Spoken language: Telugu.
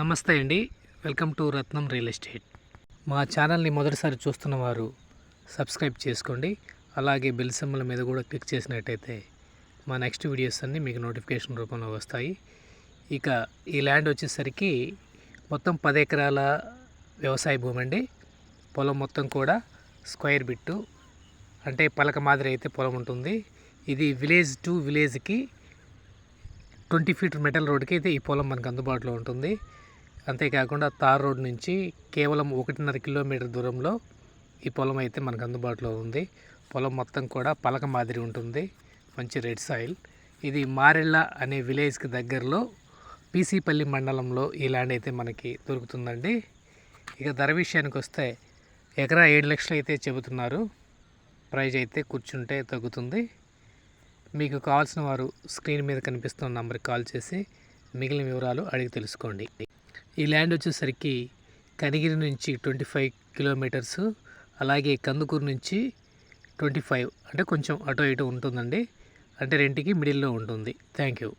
నమస్తే అండి. Welcome to Ratnam real estate. మా ఛానల్ని మొదటిసారి చూస్తున్న వారు సబ్స్క్రైబ్ చేసుకోండి. అలాగే బెల్ సింబల్ మీద కూడా క్లిక్ చేసినట్టయితే మా నెక్స్ట్ వీడియోస్ అన్నీ మీకు నోటిఫికేషన్ రూపంలో వస్తాయి. ఇక ఈ ల్యాండ్ వచ్చేసరికి మొత్తం పది ఎకరాల వ్యవసాయ భూమి అండి. పొలం మొత్తం కూడా స్క్వేర్ బిట్టు అంటే పలక మాదిరి అయితే పొలం ఉంటుంది. ఇది విలేజ్ టు విలేజ్కి ట్వంటీ ఫీట్ మెటల్ రోడ్కి అయితే ఈ పొలం మనకు అందుబాటులో ఉంటుంది. అంతేకాకుండా తార్ రోడ్ నుంచి కేవలం ఒకటిన్నర కిలోమీటర్ దూరంలో ఈ పొలం అయితే మనకు అందుబాటులో ఉంది. పొలం మొత్తం కూడా పలక మాదిరి ఉంటుంది. మంచి రెడ్ సాయిల్. ఇది మారెళ్ళ అనే విలేజ్కి దగ్గరలో పీసీపల్లి మండలంలో ఈ ల్యాండ్ అయితే మనకి దొరుకుతుందండి. ఇక ధర విషయానికి వస్తే ఎకరా ఏడు లక్షలు అయితే చెబుతున్నారు. ప్రైజ్ అయితే కూర్చుంటే తగ్గుతుంది. మీకు కావాల్సిన వారు స్క్రీన్ మీద కనిపిస్తున్న నంబర్కి కాల్ చేసి మిగిలిన వివరాలు అడిగి తెలుసుకోండి. ఈ ల్యాండ్ వచ్చేసరికి కనిగిరి నుంచి ట్వంటీ ఫైవ్ కిలోమీటర్స్ అలాగే కందుకూరు నుంచి ట్వంటీ ఫైవ్ అంటే కొంచెం అటు ఇటు ఉంటుందండి. అంటే రెంటికి మిడిల్లో ఉంటుంది. Thank you.